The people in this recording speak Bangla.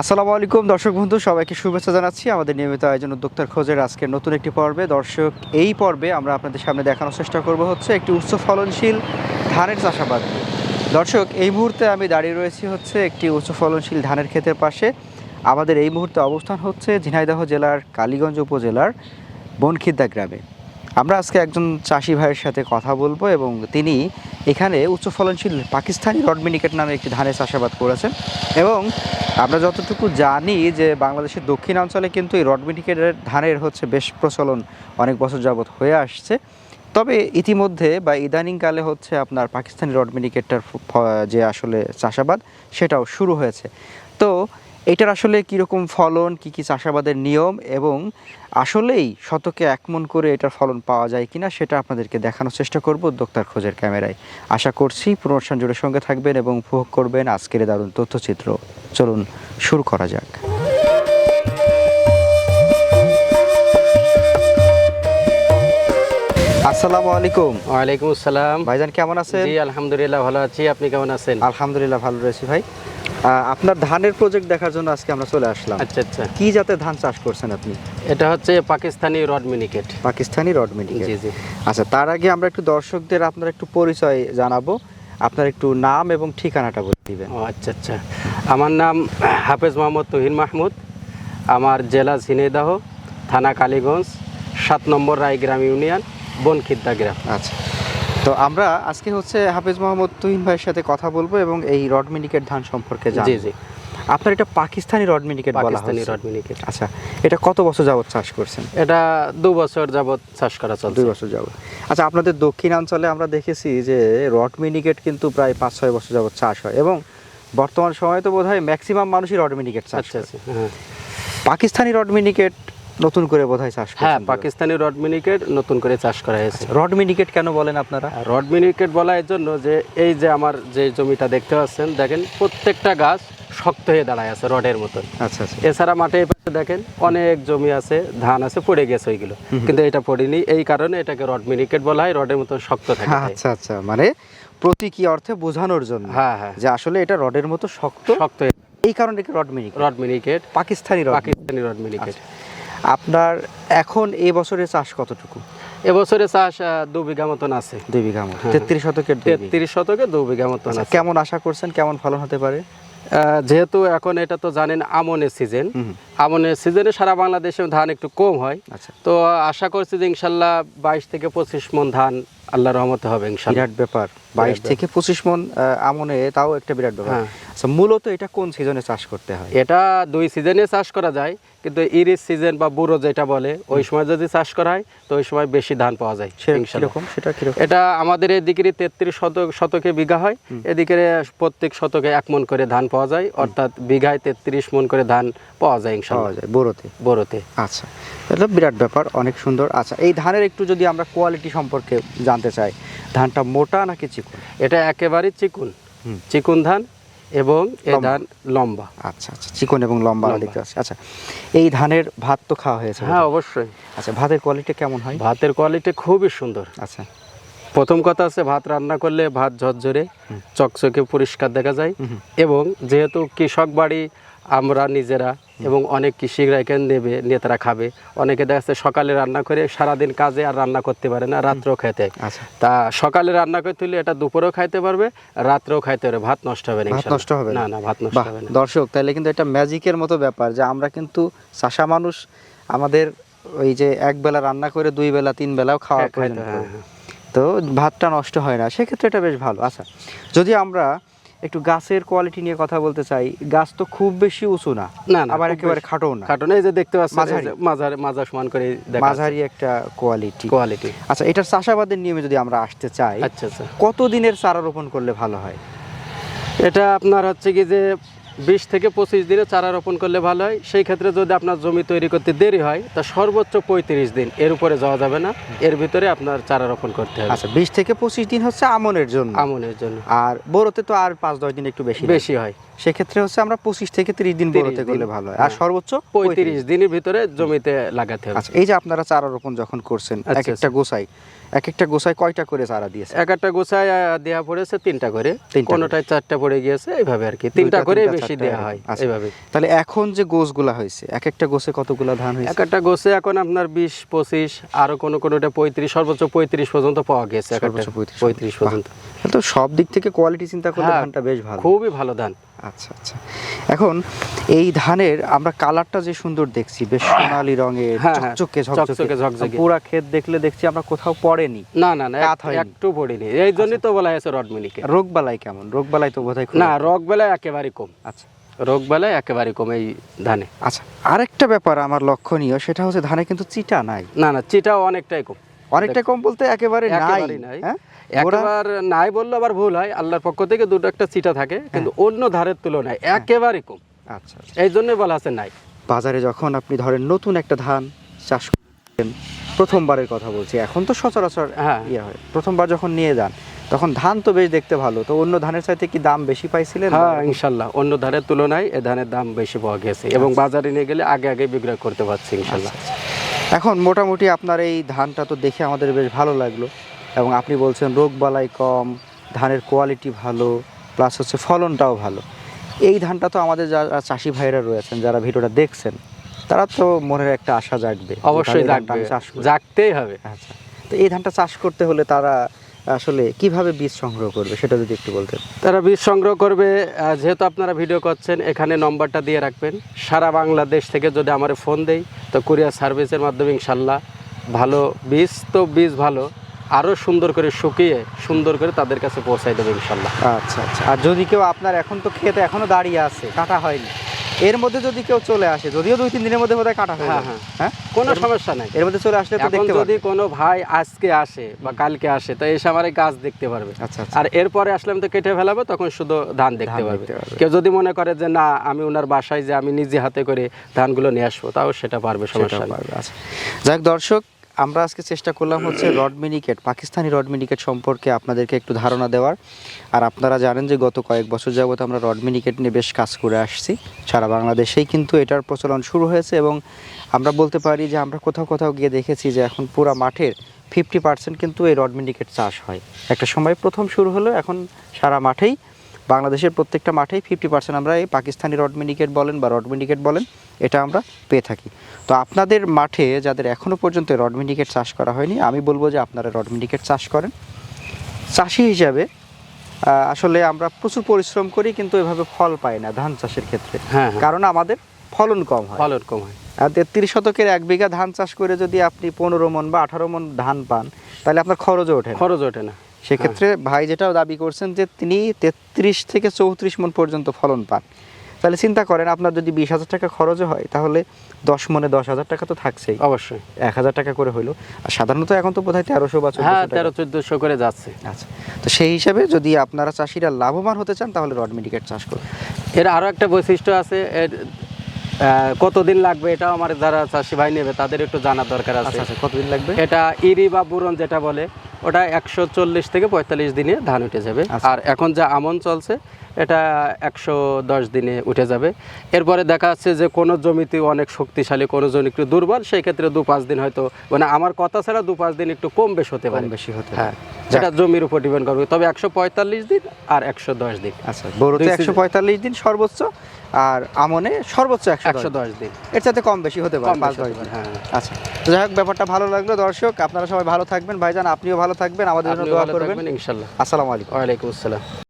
আসসালামু আলাইকুম, দর্শক বন্ধু, সবাইকে শুভেচ্ছা জানাচ্ছি। আমাদের নিয়মিত আয়োজন উদ্যোক্তার খোঁজের আজকের নতুন একটি পর্বে। দর্শক, এই পর্বে আমরা আপনাদের সামনে দেখানোর চেষ্টা করব হচ্ছে একটি উচ্চ ফলনশীল ধানের চাষাবাদ দর্শক, এই মুহূর্তে আমি দাঁড়িয়ে রয়েছি হচ্ছে একটি উচ্চ ফলনশীল ধানের ক্ষেতের পাশে। আমাদের এই মুহূর্তে অবস্থান হচ্ছে ঝিনাইদহ জেলার কালীগঞ্জ উপজেলার বনখিদ্দা গ্রামে। আমরা আজকে একজন চাষি ভাইয়ের সাথে কথা বলব এবং তিনি এখানে উচ্চ ফলনশীল পাকিস্তানি রড মিনিকেট নামে একটি ধানের চাষাবাদ করেছেন। এবং আমরা যতটুকু জানি যে বাংলাদেশের দক্ষিণাঞ্চলে কিন্তু এই রড মিনিকেটের ধানের হচ্ছে বেশ প্রচলন অনেক বছর যাবৎ হয়ে আসছে। তবে ইতিমধ্যে বা ইদানিংকালে হচ্ছে আপনার পাকিস্তানি রড মিনিকেটটার যে আসলে চাষাবাদ সেটাও শুরু হয়েছে। তো এটার আসলে কীরকম ফলন কি কি চাষাবাদের নিয়ম এবং আসলেই শতকে এক মন করে এটার ফলন পাওয়া যায় কিনা সেটা আপনাদেরকে দেখানোর চেষ্টা করব উদ্যোক্তার খোঁজের ক্যামেরায়। আশা করছি পুনর্শন জুড়ে সঙ্গে থাকবেন এবং উপভোগ করবেন আজকের দারুণ তথ্যচিত্র। চলুন শুরু করা যাক। আসসালামু আলাইকুম। ওয়ালাইকুম আসসালাম। ভাইজান কেমন আছেন? জি আলহামদুলিল্লাহ ভালো আছি। আপনি কেমন আছেন? আলহামদুলিল্লাহ ভালো রয়েছি ভাই। আপনার ধানের প্রজেক্ট দেখার জন্য আজকে আমরা চলে আসলাম। আচ্ছা আচ্ছা। কি জাতের ধান চাষ করছেন আপনি? এটা হচ্ছে Pakistani rod miniket. Pakistani rod miniket. জি জি। আচ্ছা তার আগে আমরা একটু দর্শকদের আপনার একটু পরিচয় জানাব। আপনার একটু নাম এবং ঠিকানাটা বলে দিবেন। ও আচ্ছা আচ্ছা। আমার নাম হাফেজ মোহাম্মদ তুহিন মাহমুদ। আমার জেলা ঝিনেদাহ থানা কালীগঞ্জ সাত নম্বর রায়গ্রাম ইউনিয়ন বনখিদ্দা গ্রাম। আচ্ছা। তো আমরা আজকে হচ্ছে হাফেজ মোহাম্মদ তুহিন ভাইয়ের সাথে কথা বলব এবং এই রড মিনিকেট ধান সম্পর্কে জি জি। আপনার এটা Pakistani rod miniket Pakistani rod miniket. আচ্ছা এটা কত বছর যাবত চাষ করছেন? এটা দু বছর যাবত চাষ করা চলছে। দুই বছর যাবত আচ্ছা আপনাদের দক্ষিণাঞ্চলে আমরা দেখেছি যে রড মিনিকেট কিন্তু প্রায় পাঁচ ছয় বছর যাবত চাষ হয় এবং বর্তমান সময়ে তো বোধ হয় ম্যাক্সিমাম মানুষই রড মিনিকেট চাষ আচ্ছা করে। আচ্ছা হ্যাঁ। পাকিস্তানি রড মিনিকেট নতুন করে বোধ হয় চাষ হ্যাঁ পাকিস্তানি রড মিনিকেট নতুন করে চাষ করা হয়েছে। রড মিনিকেট কেন বলেন আপনারা? রড মিনিকেট বলা এর জন্য যে এই যে আমার যে জমিটা দেখতে পাচ্ছেন দেখেন প্রত্যেকটা গাছ শক্ত হয়ে দাঁড়ায় আছে রডের মতো আচ্ছা আচ্ছা। এছাড়া মাঠে পাশে দেখেন অনেক জমি আছে ধান আছে পড়ে গেছে ওইগুলো। কিন্তু এটা পড়েনি এই কারণে এটাকে রড মিনিকেট বলা হয় রডের মতো শক্ত থাকে আচ্ছা আচ্ছা মানে প্রতীকী অর্থে বোঝানোর জন্য হ্যাঁ হ্যাঁ। যে আসলে এটা রডের মতো শক্ত? শক্ত এই কারণে rod miniket? Rod miniket. Pakistani rod Pakistani rod miniket. আপনার এখন এই বছরে চাষ কতটুকু? এবছরে চাষ দু বিঘা মতন আছে। দুই বিঘা মতো হ্যাঁ। তেত্রিশ শতকের তেত্রিশ শতকে দু বিঘা মতন আচ্ছা, আছে। কেমন আশা করছেন? কেমন ফলন হতে পারে? যেহেতু এখন এটা তো জানেন আমনের সিজন আমনের সিজনে সারা বাংলাদেশে ধান একটু কম হয়। আচ্ছা। তো আশা করছি যে ইনশাল্লাহ বাইশ থেকে পঁচিশ মন ধান আল্লাহ রহমতে হবে ইনশাল্লাহ। বিরাট ব্যাপার। বাইশ থেকে পঁচিশ মন আমনে তাও একটা বিরাট ব্যাপার। হ্যাঁ। আচ্ছা মূলত এটা কোন সিজনে চাষ করতে হয়? এটা দুই সিজনে চাষ করা যায় কিন্তু ইরিশ সিজন বা বুড়ো যেটা বলে ওই সময় যদি চাষ করা হয় তো ওই সময় বেশি ধান পাওয়া যায় সে ইনশাল্লাহ। কীরকম? সেটা কীরকম? এটা আমাদের এদিকে তেত্রিশ শতক শতকে বিঘা হয় এদিকে প্রত্যেক শতকে এক মন করে ধান পাওয়া যায় অর্থাৎ বিঘায় তেত্রিশ মন করে ধান পাওয়া যায় পাওয়া যায় বোরোতে? বড়োতে আচ্ছা তাহলে বিরাট ব্যাপার অনেক সুন্দর। আচ্ছা এই ধানের একটু যদি আমরা কোয়ালিটি সম্পর্কে জানতে চাই ধানটা মোটা নাকি চিকুন? এটা একেবারেই চিকুন। চিকুন ধান এবং এই ধান লম্বা। আচ্ছা আচ্ছা চিকন এবং লম্বা। দেখতে পাচ্ছি আচ্ছা এই ধানের ভাত তো খাওয়া হয়েছে হ্যাঁ অবশ্যই। আচ্ছা ভাতের কোয়ালিটি কেমন হয়? ভাতের কোয়ালিটি খুবই সুন্দর। আচ্ছা। প্রথম কথা আছে ভাত রান্না করলে ভাত ঝরঝরে চকচকে পরিষ্কার দেখা যায় এবং যেহেতু কৃষক বাড়ি আমরা নিজেরা এবং অনেক কৃষিকরা এখানে নেবে নেতারা খাবে। অনেকে দেখা যাচ্ছে সকালে রান্না করে সারাদিন কাজে আর রান্না করতে পারে না রাত্রেও খেতে আচ্ছা। তা সকালে রান্না করে হলে এটা দুপুরেও খাইতে পারবে রাত্রেও খাইতে পারবে। ভাত নষ্ট হবে না ভাত নষ্ট হবে না? না ভাত নষ্ট হবে না। দর্শক তাহলে কিন্তু এটা ম্যাজিকের মতো ব্যাপার যে আমরা কিন্তু চাষা মানুষ আমাদের ওই যে এক বেলা রান্না করে দুই বেলা তিন বেলাও খাওয়া হ্যাঁ, খাইতে-। হ্যাঁ, হ্যাঁ। তো ভাতটা নষ্ট হয় না সেক্ষেত্রে এটা বেশ ভালো। আচ্ছা যদি আমরা একটু গাছের কোয়ালিটি নিয়ে কথা বলতে চাই। গাছ তো খুব বেশি উঁচু না না আবার একেবারে খাটো না। খাটো না এই যে দেখতে পাচ্ছেন মাঝার। মাঝারি। মাজা সমান করে দেখা মাঝারি একটা কোয়ালিটি কোয়ালিটি আচ্ছা এটার চাষাবাদের নিয়মে যদি আমরা আসতে চাই আচ্ছা আচ্ছা। কত দিনের চারা রোপণ করলে ভালো হয়? এটা আপনার হচ্ছে কি যে বিশ থেকে পঁচিশ দিনে চারা রোপণ করলে ভালো হয়। সেই ক্ষেত্রে যদি আপনার জমি তৈরি করতে দেরি হয় তা সর্বোচ্চ পঁয়ত্রিশ দিন। এর উপরে যাওয়া যাবে না। এর ভিতরে আপনার চারা রোপণ করতে হবে। আচ্ছা বিশ থেকে পঁচিশ দিন হচ্ছে আমনের জন্য। আমনের জন্য। আর বড়োতে তো আর পাঁচ দশ দিন একটু বেশি বেশি হয়। সেক্ষেত্রে হচ্ছে আমরা পঁচিশ থেকে তিরিশ দিন 30 বড়োতে দিন। করলে ভালো হয়। আর হ্যাঁ। সর্বোচ্চ পঁয়ত্রিশ দিনের ভিতরে জমিতে লাগাতে হবে। আচ্ছা এই যে আপনারা চারা রোপণ যখন করছেন এক আচ্ছা, একটা গোসাই এক একটা গোছায় কয়টা করে চারা দিয়েছে? এক একটা আহ, দেওয়া পড়েছে তিনটা করে। কোনোটায় চারটা পড়ে গিয়েছে এইভাবে আর কি। তিনটা করে বেশি দেওয়া হয় আচ্ছা। এইভাবে। তাহলে এখন যে গোছগুলা হয়েছে এক একটা গোসে কতগুলা ধান হয়েছে? এক একটা গোছে এখন আপনার বিশ পঁচিশ আরও কোনো কোনোটা পঁয়ত্রিশ সর্বোচ্চ পঁয়ত্রিশ পর্যন্ত পাওয়া গেছে এক একটা সর্বোচ্চ 35 পঁয়ত্রিশ পর্যন্ত। তো সব দিক থেকে কোয়ালিটি চিন্তা করলে হ্যাঁ, ধানটা বেশ ভালো। খুবই ভালো ধান। আচ্ছা আচ্ছা। এখন এই ধানের আমরা কালারটা যে সুন্দর দেখছি বেশ সোনালী রঙের হ্যাঁ, হ্যাঁ, চকচকে ঝকঝকে। ঝকঝকে। পুরা ক্ষেত দেখলে দেখছি আমরা কোথাও পড়েনি। না না না। একটু পড়িনি। এই জন্যই তো বলা হয়েছে রড মিনিকে রোগ বালাই কেমন? রোগ বালাই তো বোধহয় না। রোগ বেলায় একেবারে কম। আচ্ছা। রোগ বেলায় একেবারে কম এই ধানে। আচ্ছা আরেকটা ব্যাপার আমার লক্ষণীয় সেটা হচ্ছে ধানে কিন্তু চিটা নাই। না না চিটাও অনেকটাই কম। অনেকটা কম বলতে একেবারে নাই। হ্যাঁ? একবার নাই বললে আবার ভুল হয় আল্লাহর পক্ষ থেকে দুটো একটা চিটা থাকে কিন্তু অন্য ধারের তুলনায় একেবারে কম। আচ্ছা আচ্ছা। এই জন্য বলা আছে নাই। বাজারে যখন আপনি ধরেন নতুন একটা ধান চাষ করেন প্রথমবারের কথা বলছি এখন তো সচরাচর হ্যাঁ। ইয়ে হয়। প্রথমবার যখন নিয়ে যান তখন ধান তো বেশ দেখতে ভালো তো অন্য ধানের চাইতে কি দাম বেশি পাইছিলেন? হ্যাঁ ইনশাল্লাহ। অন্য ধারের তুলনায় এ ধানের দাম বেশি পাওয়া গেছে এবং আচ্ছা। বাজারে নিয়ে গেলে আগে আগে বিক্রয় করতে পারছি ইনশাল্লাহ। এখন মোটামুটি আপনার এই ধানটা তো দেখে আমাদের বেশ ভালো লাগল। এবং আপনি বলছেন রোগ বালাই কম ধানের কোয়ালিটি ভালো প্লাস হচ্ছে ফলনটাও ভালো। এই ধানটা তো আমাদের যারা চাষি ভাইরা রয়েছেন যারা ভিডিওটা দেখছেন তারা তো মনের একটা আশা জাগবে অবশ্যই জাগতেই হবে। আচ্ছা। তো এই ধানটা চাষ করতে হলে তারা আসলে কীভাবে বীজ সংগ্রহ করবে সেটা যদি একটু বলতেন। তারা বীজ সংগ্রহ করবে যেহেতু আপনারা ভিডিও করছেন এখানে নম্বরটা দিয়ে রাখবেন। সারা বাংলাদেশ থেকে যদি আমার ফোন দেই তো কুরিয়ার সার্ভিসের মাধ্যমে ইনশাল্লাহ ভালো বীজ তো বীজ ভালো। আরও সুন্দর করে শুকিয়ে সুন্দর করে তাদের কাছে পৌঁছাই দেবে ইনশাল্লাহ। আচ্ছা আচ্ছা। আর যদি কেউ আপনার এখন তো খেতে এখনও দাঁড়িয়ে আছে কাটা হয়নি এর মধ্যে যদি কেউ চলে আসে যদিও দুই তিন দিনের মধ্যে বোধহয় কাটা হয়ে হ্যাঁ, হ্যাঁ। হ্যাঁ? কোনো সমস্যা নাই। এর মধ্যে চলে আসলে তো দেখতে যদি কোনো ভাই আজকে আসে বা কালকে আসে তো এসে আমার এই গাছ দেখতে পারবে। আচ্ছা আচ্ছা। আর এরপরে আসলে আমি তো কেটে ফেলাবো তখন শুধু ধান দেখতে পারবে। কেউ যদি মনে করে যে না আমি ওনার বাসায় যে আমি নিজে হাতে করে ধানগুলো নিয়ে আসব তাও সেটা পারবে সমস্যা আচ্ছা। যাক দর্শক আমরা আজকে চেষ্টা করলাম হচ্ছে rod miniket Pakistani rod miniket সম্পর্কে আপনাদেরকে একটু ধারণা দেওয়ার। আর আপনারা জানেন যে গত কয়েক বছর যাবত আমরা রড মিনিকেট নিয়ে বেশ কাজ করে আসছি সারা বাংলাদেশেই, কিন্তু এটার প্রচলন শুরু হয়েছে এবং আমরা বলতে পারি যে আমরা কোথাও কোথাও গিয়ে দেখেছি যে এখন পুরা মাঠের ফিফটি পার্সেন্ট কিন্তু এই রড মিনিকেট চাষ হয়। একটা সময় প্রথম শুরু হলো, এখন সারা মাঠেই বাংলাদেশের প্রত্যেকটা মাঠেই ফিফটি পার্সেন্ট আমরা এই পাকিস্তানি রড মিনিকেট বলেন বা রড মিনিকেট বলেন এটা আমরা পেয়ে থাকি। তো আপনাদের মাঠে যাদের এখনও পর্যন্ত রড মিনিকেট চাষ করা হয়নি আমি বলব যে আপনারা রড মিনিকেট চাষ করেন। চাষি হিসাবে আসলে আমরা প্রচুর পরিশ্রম করি কিন্তু এভাবে ফল পাই না ধান চাষের ক্ষেত্রে। হ্যাঁ হ্যাঁ। কারণ আমাদের ফলন কম হয়। ফলন কম হয়। আর তেত্রিশ শতকের এক বিঘা ধান চাষ করে যদি আপনি পনেরো মন বা আঠারো মন ধান পান তাহলে আপনার খরচও ওঠে খরচ ওঠে না। সেক্ষেত্রে ভাই যেটাও দাবি করছেন যে তিনি তেত্রিশ থেকে চৌত্রিশ মন পর্যন্ত ফলন পান। তাহলে চিন্তা করেন আপনার যদি বিশ হাজার টাকা খরচ হয় তাহলে দশ মনে দশ হাজার টাকা তো থাকছেই। অবশ্যই। এক হাজার টাকা করে হইল। আর সাধারণত এখন তো বোধহয় তেরোশো বা হ্যাঁ তেরো চোদ্দশো করে যাচ্ছে। আচ্ছা তো সেই হিসাবে যদি আপনারা চাষিরা লাভবান হতে চান তাহলে রড মিনিকেট চাষ করুন। এর আরও একটা বৈশিষ্ট্য আছে এর কতদিন লাগবে এটাও আমার যারা চাষি ভাই নেবে তাদের একটু জানার দরকার আছে। আচ্ছা আচ্ছা কতদিন লাগবে? এটা ইরি বা বুরন যেটা বলে ওটা একশো চল্লিশ থেকে পঁয়তাল্লিশ দিনে ধান উঠে যাবে। আচ্ছা। আর এখন যা আমন চলছে এটা একশো দশ দিনে উঠে যাবে। এরপরে দেখা যাচ্ছে যে কোনো জমিতে অনেক শক্তিশালী কোনো জমি একটু দুর্বল সেই ক্ষেত্রে দু পাঁচ দিন হয়তো মানে আমার কথা ছাড়া দু পাঁচ দিন একটু কম বেশ হতে পারে। বেশি হতে হ্যাঁ। যেটা জমির উপর ডিপেন্ড করবে। তবে একশো পঁয়তাল্লিশ দিন আর একশো দশ দিন। আচ্ছা বড়তে একশো। পঁয়তাল্লিশ দিন সর্বোচ্চ আর আমনে সর্বোচ্চ একশো দশ দিন। এর সাথে কম বেশি হতে পারে পাঁচ দশ দিন। হ্যাঁ। আচ্ছা যাই হোক ব্যাপারটা ভালো লাগল দর্শক। আপনারা সবাই ভালো থাকবেন। ভাইজান আপনিও ভালো থাকবেন। আমাদের জন্য দোয়া করবেন। ইনশাল্লাহ। আসসালামু আলাইকুম। ওয়ালাইকুম আসসালাম।